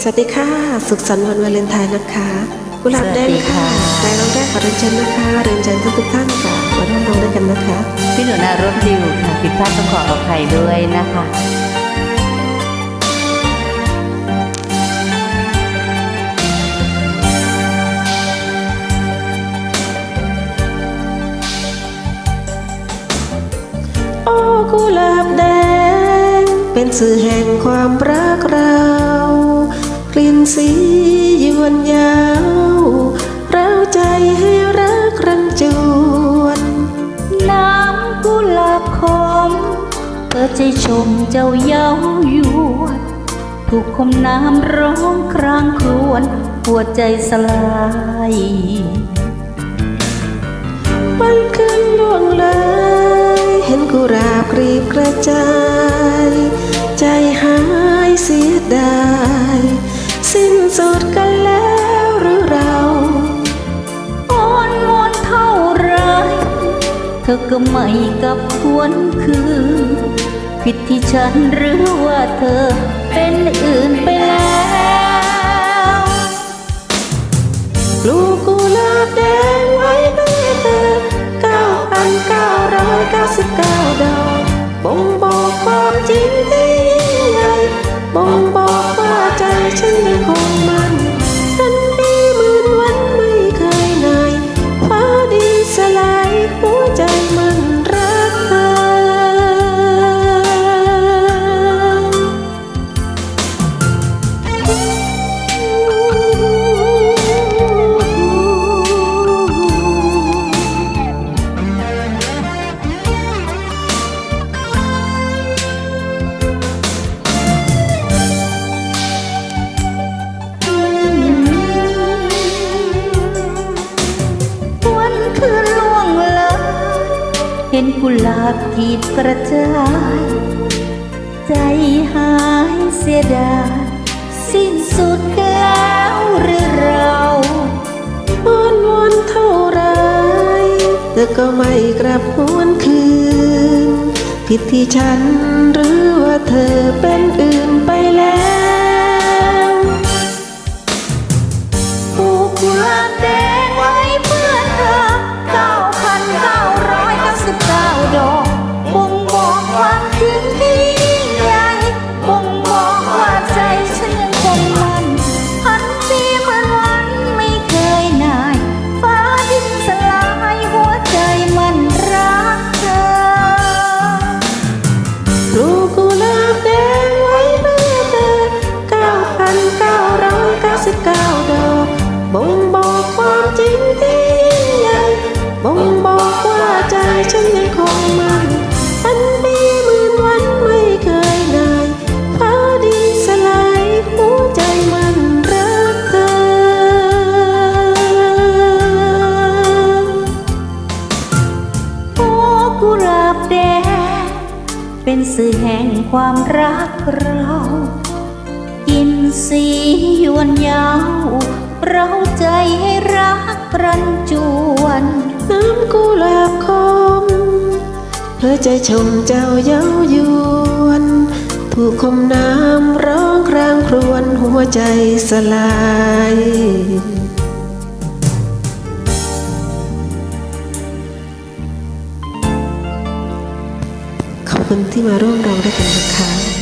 สวัสดีค่ะ สุขสันต์วันวาเลนไทน์นะคะกุหลาบแดงค่ะสวัสดีค่ะนายร้องแรกขอเรียนเชิญนะคะเรียนเชิญทุกทุกๆท่านค่ะมาร่วมร้องด้วยกันนะคะ พี่หนูนารบดิวค่ะผิดพลาดต้องขออภัยด้วยนะคะโอ้กุหลาบแดงเป็นสื่อแห่งความรักเรากลิ่น สียวนยาวเราใจให้รักรันจวน น้ำกุหลาบคมเปิดใจชมเจ้าเย้ายวนถูกคมน้ำร้องครางครวญหัวใจสลายวันคืนล่วงเลยเห็นกุหลาบกรีบกระจาย ใจหายเสียดาย สิ้นสุดกันแล้วหรือเราอ่อนวอนเท่าไร เธอก็ไม่กลับทวนคืนผิดที่ฉันหรือว่าเธอเป็นอื่นไปแล้วลูกกุหลาบแดงไว้เพื่อเธอเก้าพันเก้าร้อยเก้าสิบเก้าดอกบ่งบอกความจริงที่ เห็นกุหลาบกีบกระจาย ใจหายเสียดายสิ้นสุดแล้วหรือเราอ้อนวอนเท่าไรเธอก็ไม่กลับหวนคืน ผิดที่ฉันหรือว่าเธอเป็นอื่นไปแล้วปลูกกุหลาบแด ความจริงที่ใหญ่บ่งบอกว่าใจฉันยังคงมันพันปีหมื่นวันไม่เคยนายฟ้าดินสลายหัวใจมันรักเธอ โอ้กุหลาบแดงเป็นสื่อแห่งความรักเรากินสียวนยาวเราใจให้ ใจชมเจ้าเย้ายวน ถูกคมน้ำร้องครางครวญหัวใจสลายขอบคุณที่มาร่วมร้องด้วยกันนะคะ